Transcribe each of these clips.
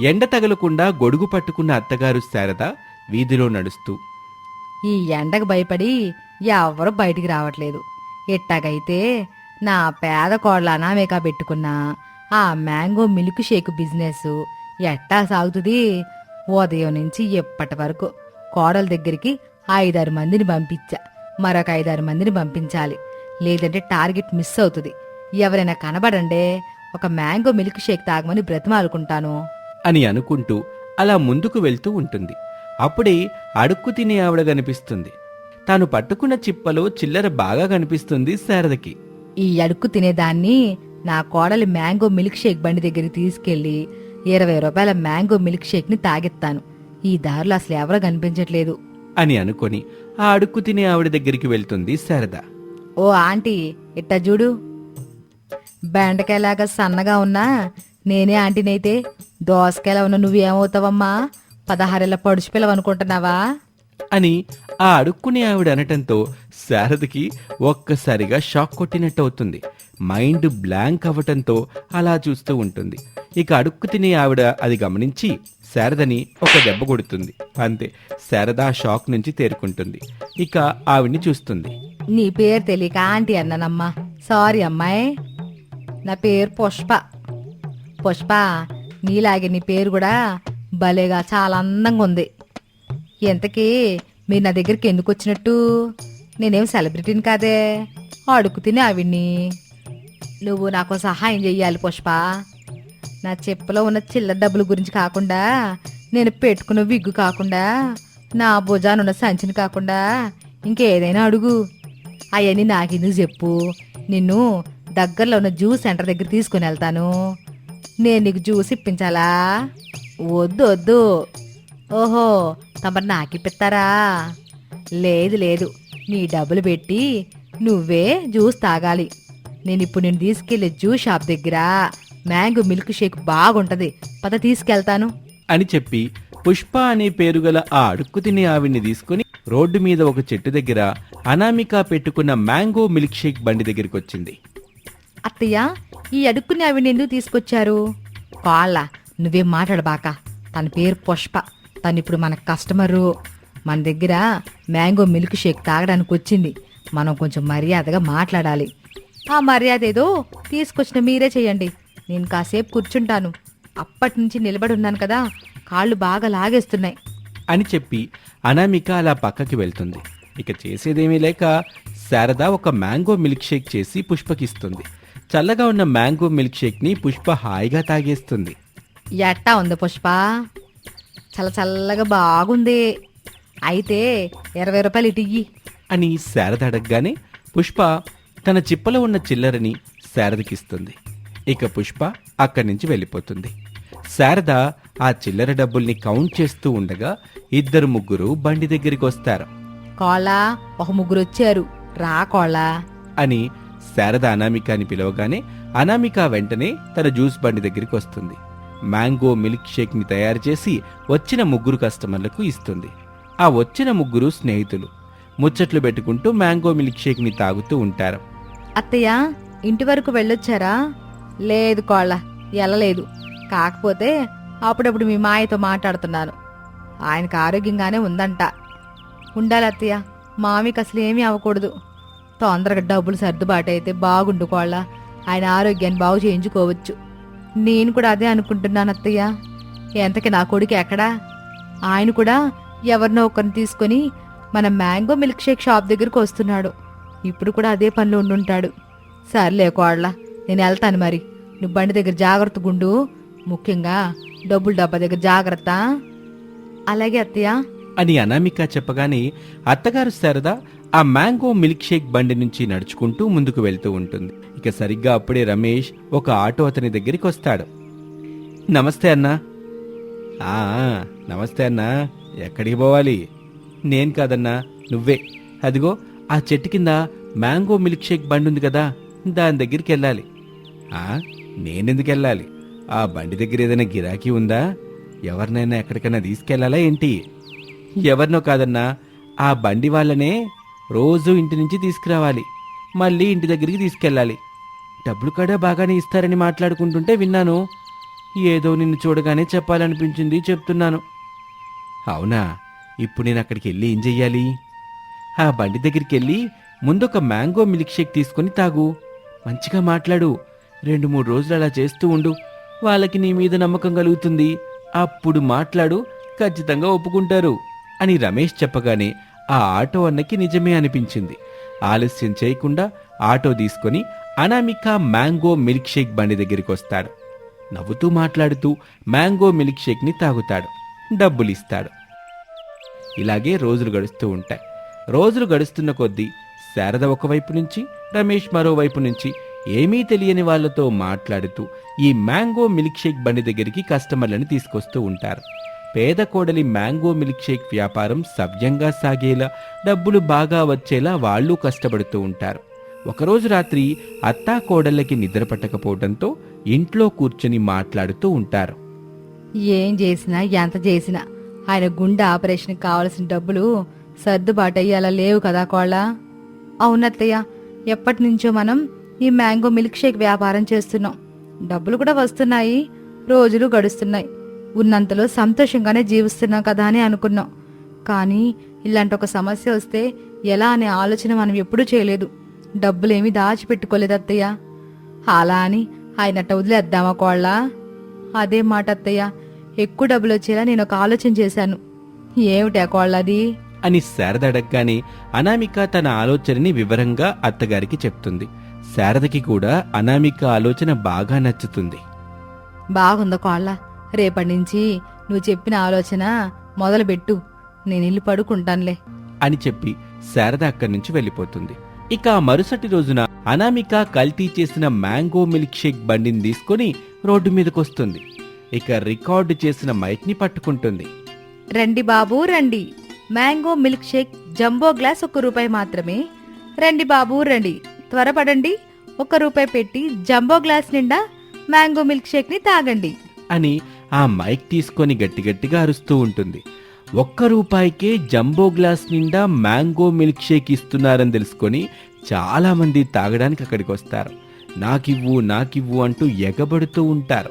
ఎండ తగలకుండా గొడుగు పట్టుకున్న అత్తగారు శారద వీధిలో నడుస్తూ ఈ ఎండకు భయపడి ఎవరు బయటికి రావట్లేదు. ఎట్టాగైతే నా పేద కోళ్ళ అనామేక పెట్టుకున్న ఆ మ్యాంగో మిల్క్ షేక్ బిజినెస్ ఎట్టా సాగుతుంది? ఉదయం నుంచి ఇప్పటి వరకు కోడల దగ్గరికి ఐదారు మందిని పంపించా. మరొక ఐదారు మందిని పంపించాలి. లేదంటే టార్గెట్ మిస్ అవుతుంది. ఎవరైనా కనబడండే ఒక మ్యాంగో మిల్క్ షేక్ తాగమని బ్రతిమాలుకుంటాను. అని అనుకుంటూ అలా ముందుకు వెళ్తూ ఉంటుంది. అప్పుడే అడుక్కు తినే ఆవిడ కనిపిస్తుంది. తాను పట్టుకున్న చిప్పలో చిల్లర బాగా కనిపిస్తుంది శారదకి. ఈ అడుక్కు తినేదాన్ని నా కోడలి మ్యాంగో మిల్క్ షేక్ బండి దగ్గరికి తీసుకెళ్ళి ఇరవై రూపాయల మ్యాంగో మిల్క్ షేక్ని తాగిస్తాను ఈ దారిలో అసలు ఎవరూ కనిపించట్లేదు. అని అనుకొని ఆ అడుక్కు తినే ఆవిడ దగ్గరికి వెళ్తుంది శారద. ఓ ఆంటీ ఇట్టా చూడు. బెండకాయలాగా సన్నగా ఉన్నా నేనే ఆంటీనైతే. దోసకాయలా ఉన్న నువ్వేమవుతావమ్మా పదహారేళ్ళ పడుచు పిల్లవనుకుంటున్నావా అని ఆ అడుక్కునే ఆవిడ అనటంతో శారదకి ఒక్కసారిగా షాక్ కొట్టినట్టు అవుతుంది మైండ్ బ్లాంక్ అవ్వటంతో అలా చూస్తూ ఉంటుంది. ఇక అడుక్కు తినే ఆవిడ అది గమనించి శారదని ఒక దెబ్బ కొడుతుంది. అంతే శారద ఆ షాక్ నుంచి తేరుకుంటుంది. ఇక ఆవిడ్ని చూస్తుంది. నీ పేరు తెలియక ఆంటీ అన్నానమ్మా. సారీ అమ్మాయి. నా పేరు పుష్ప. పుష్ప నీలాగే నీ పేరు కూడా భలేగా చాలా అందంగా ఉంది. ఎంతకీ మీరు నా దగ్గరికి ఎందుకు వచ్చినట్టు? నేనేం సెలబ్రిటీని కాదే. అడుగు తిని ఆవిడ్ని. నువ్వు నాకు సహాయం చెయ్యాలి పుష్ప. నా చెప్పులో ఉన్న చిల్లర డబ్బుల గురించి కాకుండా నేను పెట్టుకున్న విగ్గు కాకుండా నా భుజానున్న సంచిని కాకుండా ఇంకేదైనా అడుగు. అవన్నీ నాకెందుకు చెప్పు. నిన్ను దగ్గరలో ఉన్న జ్యూస్ సెంటర్ దగ్గర తీసుకుని వెళ్తాను. నేను నీకు జ్యూస్ ఇప్పించాలా? వద్దు వద్దు. ఓహో తమరు నాకిప్పిస్తారా లేదు లేదు. నీ డబ్బులు పెట్టి నువ్వే జ్యూస్ తాగాలి. నేను ఇప్పుడు నేను తీసుకెళ్ళే జ్యూస్ షాప్ దగ్గర మ్యాంగో మిల్క్ షేక్ బాగుంటది. పద తీసుకెళ్తాను. అని చెప్పి పుష్ప అనే పేరు గల ఆ అడుక్కు తినే ఆవిడ్ని తీసుకుని రోడ్డు మీద ఒక చెట్టు దగ్గర అనామిక పెట్టుకున్న మ్యాంగో మిల్క్ షేక్ బండి దగ్గరికి వచ్చింది. అత్తయ్య ఈ అడుక్కుని ఆవిడ ఎందుకు తీసుకొచ్చారు? కాళ్ళ నువ్వేం మాట్లాడబాక తన పేరు పుష్ప. తను ఇప్పుడు మన కస్టమరు. మన దగ్గర మ్యాంగో మిల్క్ షేక్ తాగడానికి వచ్చింది. మనం కొంచెం మర్యాదగా మాట్లాడాలి. ఆ మర్యాద ఏదో తీసుకొచ్చిన మీరే చేయండి. నేను కాసేపు కూర్చుంటాను. అప్పటి నుంచి నిలబడి ఉన్నాను కదా కాళ్ళు బాగా లాగేస్తున్నాయి. అని చెప్పి అనామిక అలా పక్కకి వెళ్తుంది. ఇక చేసేదేమీ లేక శారద ఒక మ్యాంగో మిల్క్ షేక్ చేసి పుష్పకిస్తుంది. చల్లగా ఉన్న మ్యాంగో మిల్క్ షేక్ని పుష్ప హాయిగా తాగేస్తుంది. ఎట్టా ఉంది పుష్ప? చల్ల చల్లగా బాగుంది. అయితే ఇరవై రూపాయలు ఇటు ఇయ్యి. అని శారద అడగగానే పుష్ప తన చిప్పలో ఉన్న చిల్లరని శారదకిస్తుంది. ఇక పుష్ప అక్కడి నుంచి వెళ్ళిపోతుంది. శారద ఆ చిల్లర డబ్బుల్ని కౌంట్ చేస్తూ ఉండగా ఇద్దరు ముగ్గురు బండి దగ్గరికి వస్తారు. కోళ్ళ ఒక ముగ్గురు వచ్చారు. రా కోళ్ళ. అని శారద అనామిక అని పిలవగానే అనామిక వెంటనే తన జ్యూస్ బండి దగ్గరికి వస్తుంది. మ్యాంగో మిల్క్ షేక్ని తయారు చేసి వచ్చిన ముగ్గురు కస్టమర్లకు ఇస్తుంది. ఆ వచ్చిన ముగ్గురు స్నేహితులు. ముచ్చట్లు పెట్టుకుంటూ మ్యాంగో మిల్క్ షేక్ని తాగుతూ ఉంటారు. అత్తయ్య ఇంటి వరకు వెళ్ళొచ్చారా? లేదు కోళ్ళ ఎల్లలేదు కాకపోతే అప్పుడప్పుడు మీ మాయతో మాట్లాడుతున్నాను. ఆయనకు ఆరోగ్యంగానే ఉందంట. ఉండాలి అత్తయ్య మామికి అసలు ఏమీ అవ్వకూడదు. తొందరగా డబ్బులు సర్దుబాటు అయితే బాగుండు కోళ్ళ ఆయన ఆరోగ్యాన్ని బాగు చేయించుకోవచ్చు. నేను కూడా అదే అనుకుంటున్నాను అత్తయ్య. ఎంతకి నా కొడుకు ఎక్కడా? ఆయన కూడా ఎవరినో ఒకరిని తీసుకొని మన మ్యాంగో మిల్క్ షేక్ షాప్ దగ్గరకు వస్తున్నాడు. ఇప్పుడు కూడా అదే పనిలో ఉండుంటాడు. సర్లే కోళ్ళ నేను వెళ్తాను మరి. నువ్వు బండి దగ్గర జాగ్రత్త గుండు ముఖ్యంగా డబ్బులు డబ్బా దగ్గర జాగ్రత్త. అలాగే అత్తయ్య. అని అనామిక చెప్పగానే అత్తగారు శారద ఆ మ్యాంగో మిల్క్ షేక్ బండి నుంచి నడుచుకుంటూ ముందుకు వెళ్తూ ఉంటుంది. ఇక సరిగ్గా అప్పుడే రమేష్ ఒక ఆటో అతని దగ్గరికి వస్తాడు. నమస్తే అన్నా. ఆ నమస్తే అన్నా. ఎక్కడికి పోవాలి? నేను కాదన్నా నువ్వే. అదిగో ఆ చెట్టు కింద మ్యాంగో మిల్క్ షేక్ బండి ఉంది కదా దాని దగ్గరికి వెళ్ళాలి. ఆ నేనెందుకు వెళ్ళాలి? ఆ బండి దగ్గర ఏదైనా గిరాకీ ఉందా? ఎవరినైనా ఎక్కడికైనా తీసుకెళ్ళాలా ఏంటి? ఎవరినో కాదన్నా ఆ బండి వాళ్ళనే రోజు ఇంటి నుంచి తీసుకురావాలి. మళ్ళీ ఇంటి దగ్గరికి తీసుకెళ్ళాలి. డబ్బులు కూడా బాగానే ఇస్తారని మాట్లాడుకుంటుంటే విన్నాను. ఏదో నిన్ను చూడగానే చెప్పాలనిపించింది చెప్తున్నాను. అవునా? ఇప్పుడు నేను అక్కడికి వెళ్ళి ఏం చెయ్యాలి? ఆ బండి దగ్గరికి వెళ్ళి ముందొక మ్యాంగో మిల్క్ షేక్ తీసుకొని తాగు. మంచిగా మాట్లాడు. రెండు మూడు రోజులు అలా చేస్తూ ఉండు. వాళ్ళకి నీ మీద నమ్మకం కలుగుతుంది. అప్పుడు మాట్లాడు. ఖచ్చితంగా ఒప్పుకుంటారు. అని రమేష్ చెప్పగానే ఆ ఆటో అన్నకి నిజమే అనిపించింది. ఆలస్యం చేయకుండా ఆటో తీసుకొని అనామిక మ్యాంగో మిల్క్ షేక్ బండి దగ్గరికి వస్తాడు నవ్వుతూ మాట్లాడుతూ మ్యాంగో మిల్క్ షేక్ని తాగుతాడు. డబ్బులిస్తాడు. ఇలాగే రోజులు గడుస్తూ ఉంటాయి. రోజులు గడుస్తున్న కొద్దీ శారద ఒకవైపు నుంచి రమేష్ మరోవైపు నుంచి ఏమీ తెలియని వాళ్ళతో మాట్లాడుతూ ఈ మ్యాంగో మిల్క్ షేక్ బండి దగ్గరికి కస్టమర్లను తీసుకొస్తూ ఉంటారు. పేద కోడలి మ్యాంగో మిల్క్ షేక్ వ్యాపారం సవ్యంగా సాగేలా డబ్బులు బాగా వచ్చేలా వాళ్ళు కష్టపడుతూ ఉంటారు. ఒకరోజు రాత్రి అత్తా కోడళ్ళకి నిద్ర పట్టకపోవడంతో ఇంట్లో కూర్చొని మాట్లాడుతూ ఉంటారు. ఏం చేసినా ఎంత చేసినా ఆయన గుండె ఆపరేషన్కి కావలసిన డబ్బులు సర్దుబాటు అయ్యేలా లేవు కదా కోళ్ళ? అవునత్తయ్య ఎప్పటి నుంచో మనం ఈ మ్యాంగో మిల్క్ షేక్ వ్యాపారం చేస్తున్నాం. డబ్బులు కూడా వస్తున్నాయి రోజులు గడుస్తున్నాయి. ఉన్నంతలో సంతోషంగానే జీవిస్తున్నాం కదా అని అనుకున్నాం. కానీ ఇలాంటి ఒక సమస్య వస్తే ఎలా అనే ఆలోచన మనం ఎప్పుడూ చేయలేదు. డబ్బులేమీ దాచిపెట్టుకోలేదు అత్తయ్య. అలా అని ఆయనట్ట వదిలేద్దామా కోళ్ళ? అదే మాట అత్తయ్య. ఎక్కువ డబ్బులు వచ్చేలా నేను ఒక ఆలోచన చేశాను. ఏమిటి ఆ కోళ్ళది? అని శారద అడగగానే అనామిక తన ఆలోచనని వివరంగా అత్తగారికి చెప్తుంది. శారదకి కూడా అనామిక ఆలోచన బాగా నచ్చుతుంది. బాగుందా కోళ్ళ. రేపటి నుంచి నువ్వు చెప్పిన ఆలోచన మొదలుపెట్టు. నేను ఇల్లు పడుకుంటానులే. అని చెప్పి శారద అక్కడి నుంచి వెళ్ళిపోతుంది. ఇక మరుసటి రోజున అనామిక కల్తీ చేసిన మ్యాంగో మిల్క్ షేక్ బండిని తీసుకొని రోడ్డు మీదకొస్తుంది ఇక రికార్డు చేసిన మైక్ని పట్టుకుంటుంది. రండి బాబు రండి. Mango milk shake jumbo glass ఒక రూపాయి మాత్రమే. రండి బాబు రండి. త్వరపడండి. ఒక రూపాయి పెట్టి జంబో గ్లాస్ నిండా మ్యాంగో మిల్క్ షేక్ని తాగండి. అని ఆ మైక్ తీసుకొని గట్టి గట్టిగా అరుస్తూ ఉంటుంది. ఒక్క రూపాయికే జంబో గ్లాస్ నిండా మ్యాంగో మిల్క్ షేక్ ఇస్తున్నారని తెలుసుకొని చాలామంది తాగడానికి అక్కడికి వస్తారు. నాకివ్వు నాకివ్వు అంటూ ఎగబడుతూ ఉంటారు.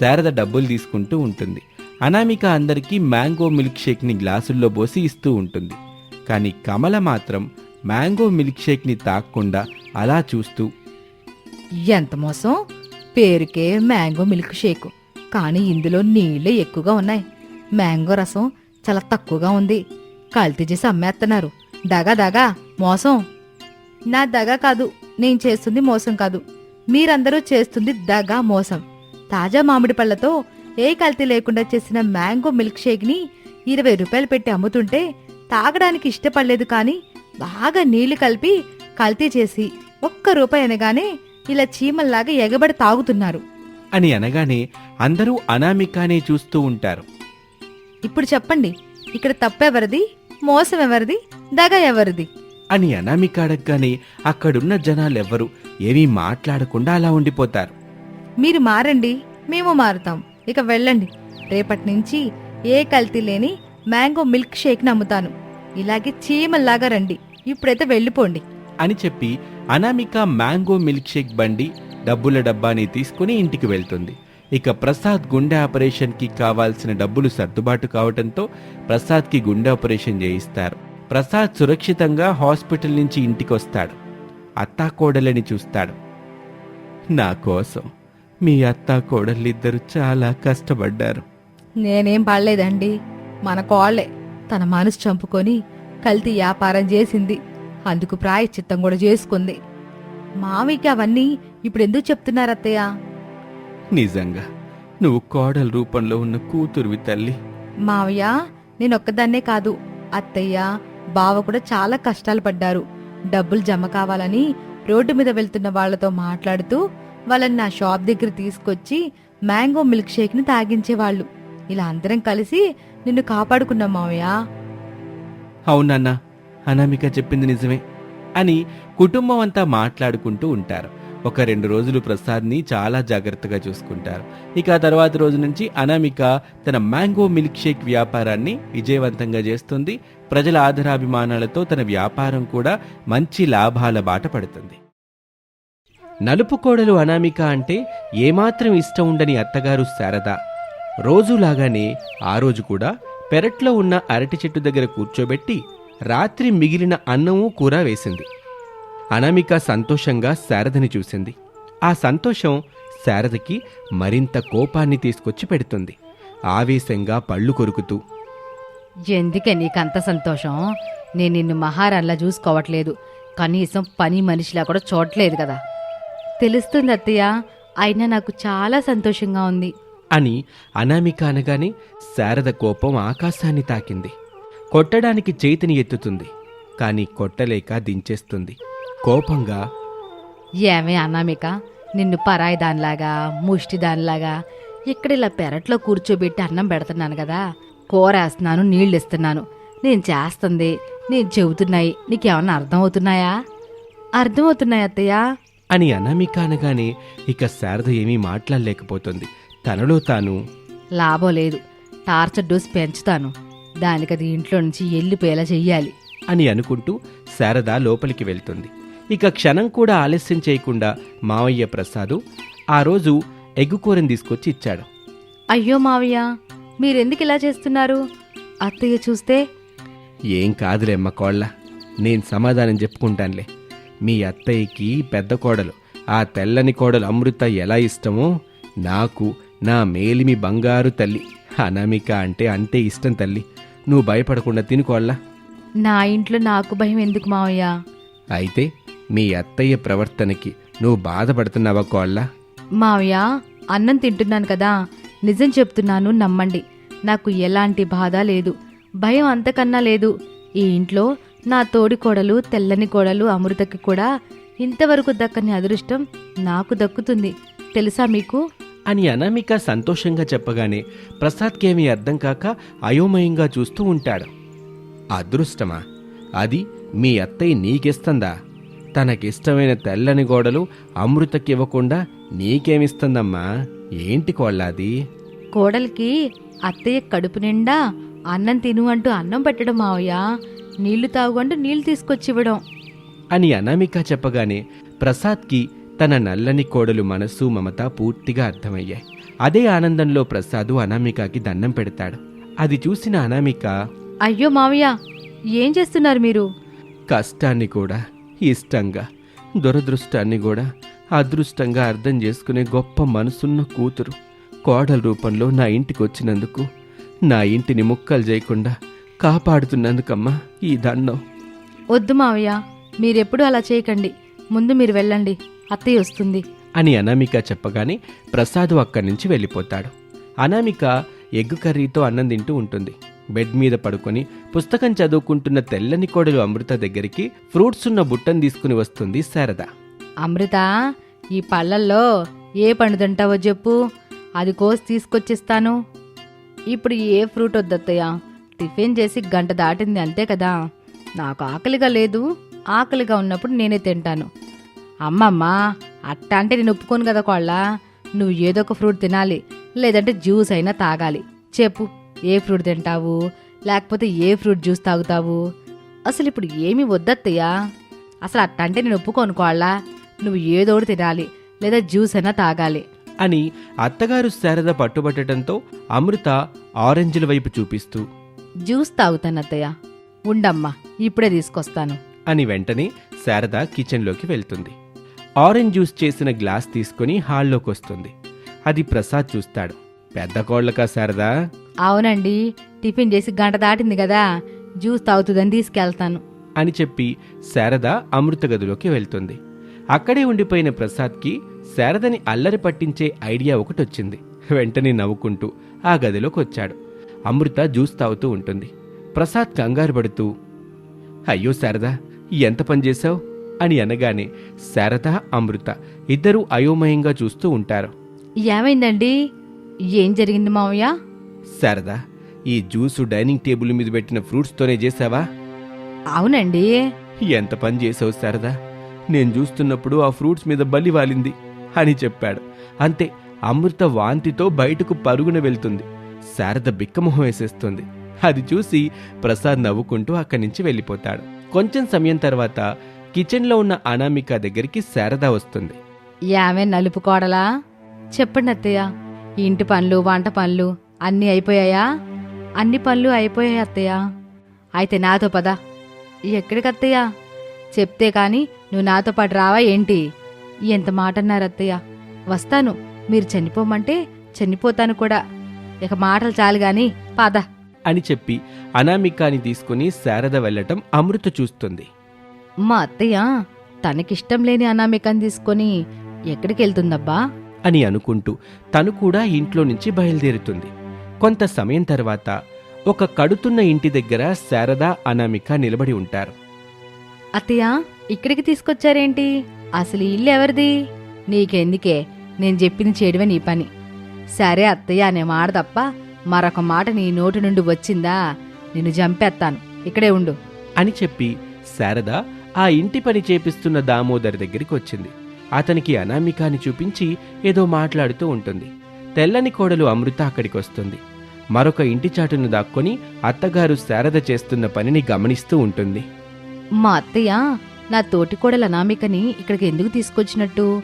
శారద డబ్బులు తీసుకుంటూ ఉంటుంది. అనామిక అందరికీ మ్యాంగో మిల్క్ షేక్ని గ్లాసుల్లో పోసి ఇస్తూ ఉంటుంది. కానీ కమల మాత్రం మ్యాంగో మిల్క్ షేక్ని తాక్కుండా అలా చూస్తూ ఎంత మోసం? పేరుకే మ్యాంగో మిల్క్ షేక్. కానీ ఇందులో నీళ్ళే ఎక్కువగా ఉన్నాయి. మ్యాంగో రసం చాలా తక్కువగా ఉంది. కల్తీ చేసి అమ్మేస్తున్నారు దగా దగా మోసం. నా దగా కాదు నేను చేస్తుంది మోసం కాదు. మీరందరూ చేస్తుంది దగా మోసం. తాజా మామిడి పళ్ళతో ఏ కల్తీ లేకుండా చేసిన మ్యాంగో మిల్క్ షేక్ని ఇరవై రూపాయలు పెట్టి అమ్ముతుంటే తాగడానికి ఇష్టపడలేదు కానీ బాగా నీళ్ళు కలిపి కల్తీ చేసి ఒక్క రూపాయి అనగానే ఇలా చీమల్లాగా ఎగబడి తాగుతున్నారు. అని అనగానే అందరూ అనామికానే చూస్తూ ఉంటారు. ఇప్పుడు చెప్పండి ఇక్కడ తప్పెవరిది మోసం ఎవరిది దగ ఎవరిది అని అనామిక అడగగానే అక్కడున్న జనాలెవ్వరూ ఏమీ మాట్లాడకుండా అలా ఉండిపోతారు. మీరు మారండి మేము మారుతాం. ఇక వెళ్ళండి. రేపటి నుంచి ఏ కల్తీ లేని మ్యాంగో మిల్క్ షేక్ నమ్ముతాను. ఇలాగే చీమల్లాగా రండి. ఇప్పుడైతే వెళ్ళిపోండి. అని చెప్పి అనామిక మ్యాంగో మిల్క్ షేక్ బండి డబ్బుల డబ్బాని తీసుకుని ఇంటికి వెళ్తుంది. ఇక ప్రసాద్ గుండె ఆపరేషన్కి కావాల్సిన డబ్బులు సర్దుబాటు కావడంతో ప్రసాద్కి గుండె ఆపరేషన్ చేయిస్తారు. ప్రసాద్ సురక్షితంగా హాస్పిటల్ నుంచి ఇంటికి వస్తాడు అత్తా కోడలని చూస్తాడు. నా కోసం మీ అత్తా కోడలిద్దరూ చాలా కష్టపడ్డారు. నేనేం పడలేదండి. మన కోళ్ళే. తన మనసు చంపుకొని కల్తీ వ్యాపారం చేసింది. అందుకు ప్రాయశ్చిత్తం కూడా చేసుకుంది. మావికి అవన్నీ ఇప్పుడు ఎందుకు చెప్తున్నారు అత్తయ్య నిజంగా నువ్వు కోడల రూపంలో ఉన్న కూతురువి తల్లి. మావయ్య నేనొక్కదాన్నే కాదు. అత్తయ్య బావ కూడా చాలా కష్టాలు పడ్డారు. డబ్బులు జమ కావాలని రోడ్డు మీద వెళ్తున్న వాళ్ళతో మాట్లాడుతూ వాళ్ళని నా షాప్ దగ్గర తీసుకొచ్చి మ్యాంగో మిల్క్ షేక్ని తాగించేవాళ్ళు. ఇలా అందరం కలిసి నిన్ను కాపాడుకున్నాం మావయ్య. అవునన్నా అనామిక చెప్పింది నిజమే అని కుటుంబం అంతా మాట్లాడుకుంటూ ఉంటారు. ఒక రెండు రోజులు ప్రసాద్ని చాలా జాగ్రత్తగా చూసుకుంటారు. ఇక ఆ తర్వాత రోజు నుంచి అనామిక తన మ్యాంగో మిల్క్ షేక్ వ్యాపారాన్ని విజయవంతంగా చేస్తుంది. ప్రజల ఆదరాభిమానాలతో తన వ్యాపారం కూడా మంచి లాభాల బాట పడుతుంది. నలుపు కోడలు అనామిక అంటే ఏమాత్రం ఇష్టం ఉండని అత్తగారు శారద. రోజులాగానే ఆ రోజు కూడా పెరట్లో ఉన్న అరటి చెట్టు దగ్గర కూర్చోబెట్టి రాత్రి మిగిలిన అన్నము కూర వేసింది. అనామిక సంతోషంగా శారదని చూసింది. ఆ సంతోషం శారదకి మరింత కోపాన్ని తీసుకొచ్చి పెడుతుంది. ఆవేశంగా పళ్ళు కొరుకుతూ ఎందుకే నీకంత సంతోషం? నేను నిన్ను మహారాణిలా చూసుకోవట్లేదు. కనీసం పని మనిషిలా కూడా చూడట్లేదు కదా. తెలుస్తుంది అత్తయ్య అయినా నాకు చాలా సంతోషంగా ఉంది. అని అనామిక అనగానే శారద కోపం ఆకాశాన్ని తాకింది. కొట్టడానికి చేతిని ఎత్తుతుంది కాని కొట్టలేక దించేస్తుంది. కోపంగా ఏమే అనామిక నిన్ను పరాయి దానిలాగా ముష్టి దానిలాగా ఇక్కడ ఇలా పెరట్లో కూర్చోబెట్టి అన్నం పెడుతున్నాను కదా కూర వేస్తున్నాను నీళ్ళు ఇస్తున్నాను నేను చేస్తుంది నేను చెబుతున్నాయి నీకేమన్నా అర్థమవుతున్నాయా? అర్థమవుతున్నాయి అత్తయ్య? అని అనామిక అనగానే ఇక శారద ఏమీ మాట్లాడలేకపోతుంది. తనలో తాను లాభం లేదు. టార్చర్ డోస్ పెంచుతాను. దానికి అది ఇంట్లో నుంచి వెళ్ళిపోయేలా చెయ్యాలి. అని అనుకుంటూ శారద లోపలికి వెళ్తుంది. ఇక క్షణం కూడా ఆలస్యం చేయకుండా మావయ్య ప్రసాదు ఆ రోజు ఎగ్గుకూరని తీసుకొచ్చి ఇచ్చాడు. అయ్యో మావయ్య మీరెందుకు ఇలా చేస్తున్నారు? అత్తయ్య చూస్తే ఏం కాదులేమ్మ కోళ్ళ నేను సమాధానం చెప్పుకుంటానులే. మీ అత్తయ్యకి పెద్ద కోడలు ఆ తెల్లని కోడలు అమృత ఎలా ఇష్టమో నాకు నా మేలిమి బంగారు తల్లి అనామిక అంటే అంతే ఇష్టం తల్లి. నువ్వు భయపడకుండా తినుకోళ్ళ నా ఇంట్లో నాకు భయం ఎందుకు మావయ్య? అయితే మీ అత్తయ్య ప్రవర్తనకి నువ్వు బాధపడుతున్నావా కోళ్ళ? మావయ్య అన్నం తింటున్నాను కదా. నిజం చెప్తున్నాను నమ్మండి. నాకు ఎలాంటి బాధ లేదు. భయం అంతకన్నా లేదు. ఈ ఇంట్లో నా తోడి కోడలు తెల్లని కోడలు అమృతకి కూడా ఇంతవరకు దక్కని అదృష్టం నాకు దక్కుతుంది. తెలుసా మీకు? అని అనామిక సంతోషంగా చెప్పగానే ప్రసాద్కేమీ అర్థం కాక అయోమయంగా చూస్తూ ఉంటాడు. అదృష్టమా? అది మీ అత్తయ్య నీకిస్తుందా? తనకిష్టమైన తెల్లని గోడలు అమృతకివ్వకుండా నీకేమిస్తుందమ్మా? ఏంటి కోళ్ళాది? కోడలికి అత్తయ్య కడుపు నిండా అన్నం తిను అంటూ అన్నం పెట్టడం మావయ్య. నీళ్ళు తాగు అంటూ నీళ్ళు తీసుకొచ్చి ఇవ్వడం అని అనామిక చెప్పగానే ప్రసాద్కి తన నల్లని కోడలు మనసు మమత పూర్తిగా అర్థమయ్యాయి. అదే ఆనందంలో ప్రసాదు అనామికకి దండం పెడతాడు. అది చూసిన అనామిక అయ్యో మావయ్య ఏం చేస్తున్నారు మీరు? కష్టాన్ని కూడా ఇష్టంగా. దురదృష్టాన్ని కూడా అదృష్టంగా అర్థం చేసుకునే గొప్ప మనసున్న కూతురు కోడల రూపంలో నా ఇంటికి వచ్చినందుకు నా ఇంటిని ముక్కలు చేయకుండా కాపాడుతున్నందుకమ్మా ఈ దండం. వద్దు మావయ్య మీరెప్పుడు అలా చేయకండి. ముందు మీరు వెళ్ళండి అత్తయ్య వస్తుంది. అని అనామిక చెప్పగానే ప్రసాదు అక్కడి నుంచి వెళ్ళిపోతాడు. అనామిక ఎగ్గు కర్రీతో అన్నం తింటూ ఉంటుంది. బెడ్ మీద పడుకొని పుస్తకం చదువుకుంటున్న తెల్లని కోడలు అమృత దగ్గరికి ఫ్రూట్స్ ఉన్న బుట్టను తీసుకుని వస్తుంది శారద. అమృత ఈ పళ్ళల్లో ఏ పండు తింటావో చెప్పు. అది కోసి తీసుకొచ్చిస్తాను. ఇప్పుడు ఏ ఫ్రూట్ వద్దత్తయ్యా? టిఫిన్ చేసి గంట దాటింది అంతే కదా. నాకు ఆకలిగా లేదు. ఆకలిగా ఉన్నప్పుడు నేనే తింటాను. అమ్మమ్మ అట్ట అంటే నేను ఒప్పుకోను కదా కోళ్ళ. నువ్వు ఏదో ఒక ఫ్రూట్ తినాలి లేదంటే జ్యూస్ అయినా తాగాలి. చెప్పు. ఏ ఫ్రూట్ తింటావు? లేకపోతే ఏ ఫ్రూట్ జ్యూస్ తాగుతావు? అసలు ఇప్పుడు ఏమీ వద్దత్తయ్యా. అసలు అట్ట అంటే నేను ఒప్పుకోను కోళ్ళ. నువ్వు ఏదోటి తినాలి లేదా జ్యూస్ అయినా తాగాలి. అని అత్తగారు శారద పట్టుబట్టడంతో అమృత ఆరెంజ్ల వైపు చూపిస్తూ జ్యూస్ తాగుతాను అత్తయ్య ఉండమ్మా ఇప్పుడే తీసుకొస్తాను. అని వెంటనే శారద కిచెన్లోకి వెళ్తుంది. ఆరెంజ్ జ్యూస్ చేసిన గ్లాస్ తీసుకుని హాల్లోకి వస్తుంది అది ప్రసాద్ చూస్తాడు. పెద్ద కోళ్ళకా శారదా? అవునండి టిఫిన్ చేసి గంట దాటింది కదా జ్యూస్ తాగుతుందని తీసుకెళ్తాను. అని చెప్పి శారద అమృత గదిలోకి వెళ్తుంది. అక్కడే ఉండిపోయిన ప్రసాద్కి శారదని అల్లరి పట్టించే ఐడియా ఒకటొచ్చింది వెంటనే నవ్వుకుంటూ ఆ గదిలోకి వచ్చాడు. అమృత జ్యూస్ తాగుతూ ఉంటుంది. ప్రసాద్ కంగారు పడుతూ అయ్యో శారద ఎంత పని చేశావు? అని అనగానే శారద అమృత ఇద్దరూ అయోమయంగా చూస్తూ ఉంటారు. ఏమైందండి? ఏం జరిగింది మావయ్య? శారద ఈ జ్యూసు డైనింగ్ టేబుల్ మీద పెట్టిన ఫ్రూట్స్తోనే చేసావా? అవునండి. ఎంత పని చేసావు శారదా? నేను చూస్తున్నప్పుడు ఆ ఫ్రూట్స్ మీద బలి వాలింది అని చెప్పాడు. అంతే అమృత వాంతితో బయటకు పరుగున వెళ్తుంది. శారద బిక్కమొహం వేసేస్తుంది. అది చూసి ప్రసాద్ నవ్వుకుంటూ అక్కడి నుంచి వెళ్ళిపోతాడు. కొంచెం సమయం తర్వాత కిచెన్లో ఉన్న అనామిక దగ్గరికి శారద వస్తుంది. యామే నలుపు కోడలా? చెప్పండి అత్తయ్య ఇంటి పనులు వంట పనులు అన్నీ అయిపోయాయా? అన్ని పనులు అయిపోయాయి అత్తయ్య. అయితే నాతో పద. ఎక్కడికి అత్తయ్య? చెప్తే కాని నువ్వు నాతో పాటు రావా ఏంటి? ఎంత మాట అన్నారు అత్తయ్య వస్తాను. మీరు చనిపోమంటే చనిపోతాను కూడా. ఇక మాటలు చాలు గాని పద. అని చెప్పి అనామికాని తీసుకుని శారద వెళ్ళటం అమృత చూస్తుంది. మా అత్తయ్య తనకిష్టం లేని అనామికని తీసుకొని ఎక్కడికి వెళ్తుందబ్బా అని అనుకుంటూ తను కూడా ఇంట్లో నుంచి బయలుదేరుతుంది. కొంత సమయం తర్వాత ఒక కడుతున్న ఇంటి దగ్గర శారద అనామిక నిలబడి ఉంటారు. అత్తయ్య ఇక్కడికి తీసుకొచ్చారేంటి? అసలు ఈ ఇల్లు ఎవరిది? నీకెందుకే? నేను చెప్పింది చేయడమే నీ పని. సరే అత్తయ్య అనే మాట తప్ప మరొక మాట నీ నోటి నుండి వచ్చిందా? నిన్ను చంపేస్తాను ఇక్కడే ఉండు. అని చెప్పి శారద ఆ ఇంటి పని చేపిస్తున్న దామోదర్ దగ్గరికి వచ్చింది. అతనికి అనామికాని చూపించి ఏదో మాట్లాడుతూ ఉంటుంది. తెల్లని కోడలు అమృత అక్కడికి వస్తుంది. మరొక ఇంటి చాటును దాక్కొని అత్తగారు శారద చేస్తున్న పనిని గమనిస్తూ ఉంటుంది. మా అత్తయ్య నా తోటి కోడల అనామికని ఇక్కడికి ఎందుకు తీసుకొచ్చినట్టు?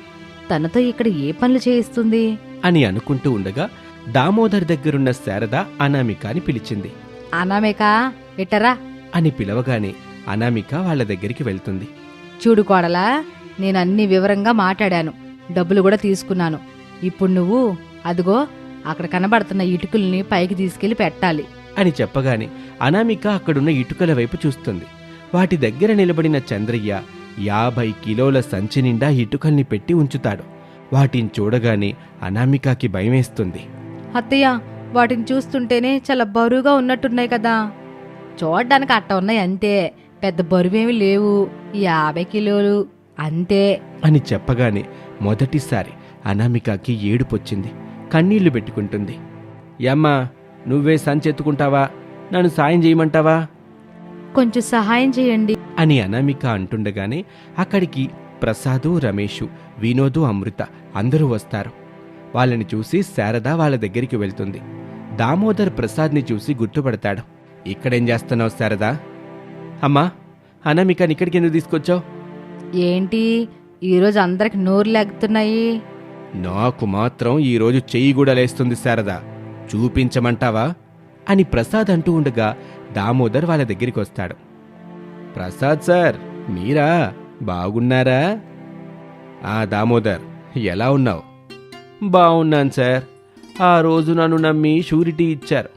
తనతో ఇక్కడ ఏ పనులు చేయిస్తుంది? అని అనుకుంటూ ఉండగా దామోదర్ దగ్గరున్న శారద అనామికాని పిలిచింది. అనామిక ఇట్టరా? అని పిలవగానే అనామిక వాళ్ళ దగ్గరికి వెళ్తుంది. చూడు కోడలా నేను అన్ని వివరంగా మాట్లాడాను. డబ్బులు కూడా తీసుకున్నాను. ఇప్పుడు నువ్వు అదిగో అక్కడ కనబడుతున్న ఇటుకల్ని పైకి తీసుకెళ్ళి పెట్టాలి. అని చెప్పగానే అనామిక అక్కడున్న ఇటుకల వైపు చూస్తుంది. వాటి దగ్గర నిలబడిన చంద్రయ్య యాభై కిలోల సంచి నిండా ఇటుకల్ని పెట్టి ఉంచుతాడు. వాటిని చూడగానే అనామికకి భయమేస్తుంది. అత్తయ్య వాటిని చూస్తుంటేనే చాలా బరువుగా ఉన్నట్టున్నాయి కదా. చూడ్డానికి అట్ట ఉన్నాయి అంతే. పెద్ద బరువేమి లేవు. యాభై కిలోలు అంతే. అని చెప్పగానే మొదటిసారి అనామికకి ఏడుపొచ్చింది. కన్నీళ్ళు పెట్టుకుంటుంది. యమ్మా నువ్వే సంచెత్తుకుంటావా? నన్ను సాయం చేయమంటావా? కొంచెం సహాయం చేయండి. అని అనామిక అంటుండగానే అక్కడికి ప్రసాదు రమేషు వినోదు అమృత అందరూ వస్తారు. వాళ్ళని చూసి శారద వాళ్ళ దగ్గరికి వెళ్తుంది. దామోదర్ ప్రసాద్ని చూసి గుర్తుపడతాడు. ఇక్కడేం చేస్తున్నావు శారదా? అమ్మా అనామికని ఇక్కడికి ఎందుకు తీసుకొచ్చావు? ఏంటి? ఈరోజు అందరికి నోరు లేగుతున్నాయి నాకు మాత్రం ఈరోజు చెయ్యి కూడా లేస్తుంది శారదా. చూపించమంటావా? అని ప్రసాద్ అంటూ ఉండగా దామోదర్ వాళ్ళ దగ్గరికి వస్తాడు. ప్రసాద్ సార్ మీరా? బాగున్నారా? ఆ దామోదర్ ఎలా ఉన్నావు? బాగున్నాను సార్. ఆ రోజు నన్ను నమ్మి షూరిటీ ఇచ్చారు.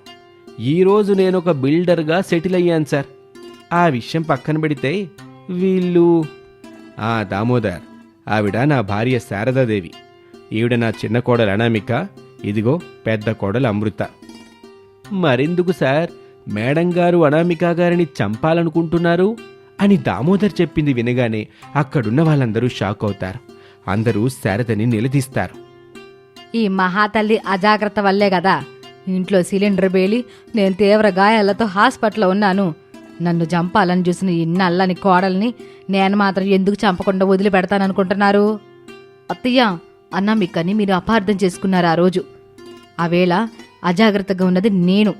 ఈరోజు నేను ఒక బిల్డర్గా సెటిల్ అయ్యాను సార్. ఆ విషయం పక్కన పెడితే వీళ్ళు ఆ దామోదర్ ఆవిడ నా భార్య శారదాదేవి. ఈవిడ నా చిన్న కోడలు అనామిక ఇదిగో పెద్ద కోడలు అమృత. మరెందుకు సార్? మేడం గారు అనామిక గారిని చంపాలనుకుంటున్నారు? అని దామోదర్ చెప్పింది వినగానే అక్కడున్న వాళ్ళందరూ షాక్ అవుతారు. అందరూ శారదని నిలదీస్తారు. ఈ మహాతల్లి అజాగ్రత్త వల్లే కదా. ఇంట్లో సిలిండర్ బేలి నేను తీవ్ర గాయాలతో హాస్పిటల్లో ఉన్నాను. నన్ను చంపాలని చూసిన ఈ నల్లని కోడల్ని నేను మాత్రం ఎందుకు చంపకుండా వదిలిపెడతాననుకుంటున్నారు? అత్తయ్య అన్నామిక్కని మీరు అపార్థం చేసుకున్నారు ఆ రోజు. ఆ వేళ అజాగ్రత్తగా ఉన్నది నేను.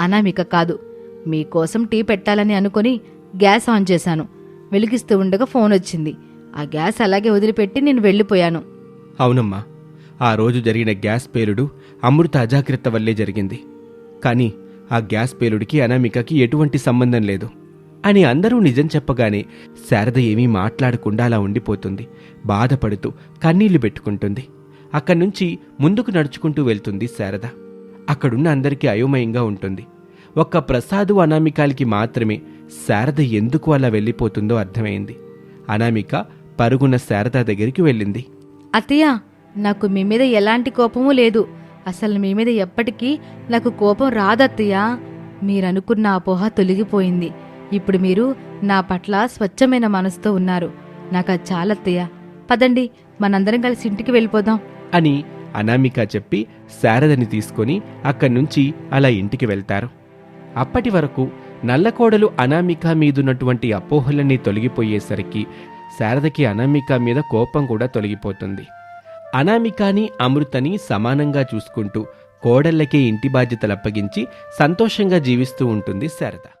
అనామిక కాదు. మీకోసం టీ పెట్టాలని అనుకొని గ్యాస్ ఆన్ చేశాను. వెలిగిస్తూ ఉండగా ఫోన్ వచ్చింది. ఆ గ్యాస్ అలాగే వదిలిపెట్టి నేను వెళ్ళిపోయాను. అవునమ్మా. ఆ రోజు జరిగిన గ్యాస్ పేలుడు అమృత అజాగ్రత్త వల్లే జరిగింది. కానీ ఆ గ్యాస్ పేలుడికి అనామికకి ఎటువంటి సంబంధం లేదు. అని అందరూ నిజం చెప్పగానే శారద ఏమీ మాట్లాడకుండా అలా ఉండిపోతుంది. బాధపడుతూ కన్నీళ్ళు పెట్టుకుంటుంది. అక్కడి నుంచి ముందుకు నడుచుకుంటూ వెళ్తుంది శారద. అక్కడున్న అందరికీ అయోమయంగా ఉంటుంది. ఒక్క ప్రసాదు అనామికాలకి మాత్రమే శారద ఎందుకు అలా వెళ్ళిపోతుందో అర్థమైంది. అనామిక పరుగున శారద దగ్గరికి వెళ్ళింది. అత్తయ్య నాకు మీ మీద ఎలాంటి కోపమూ లేదు. అసలు మీ మీద ఎప్పటికీ నాకు కోపం రాదత్తయ్య. మీరనుకున్న అపోహ తొలగిపోయింది. ఇప్పుడు మీరు నా పట్ల స్వచ్ఛమైన మనసుతో ఉన్నారు. నాకు అది చాలత్తయ్య పదండి మనందరం కలిసి ఇంటికి వెళ్ళిపోదాం. అని అనామిక చెప్పి శారదని తీసుకొని అక్కడి నుంచి అలా ఇంటికి వెళ్తారు. అప్పటి వరకు నల్లకోడలు అనామిక మీదున్నటువంటి అపోహలన్నీ తొలగిపోయేసరికి శారదకి అనామిక మీద కోపం కూడా తొలగిపోతుంది. అనామికాని అమృతని సమానంగా చూసుకుంటూ కోడళ్ళకే ఇంటి బాధ్యతలు అప్పగించి సంతోషంగా జీవిస్తూ ఉంటుంది శారద.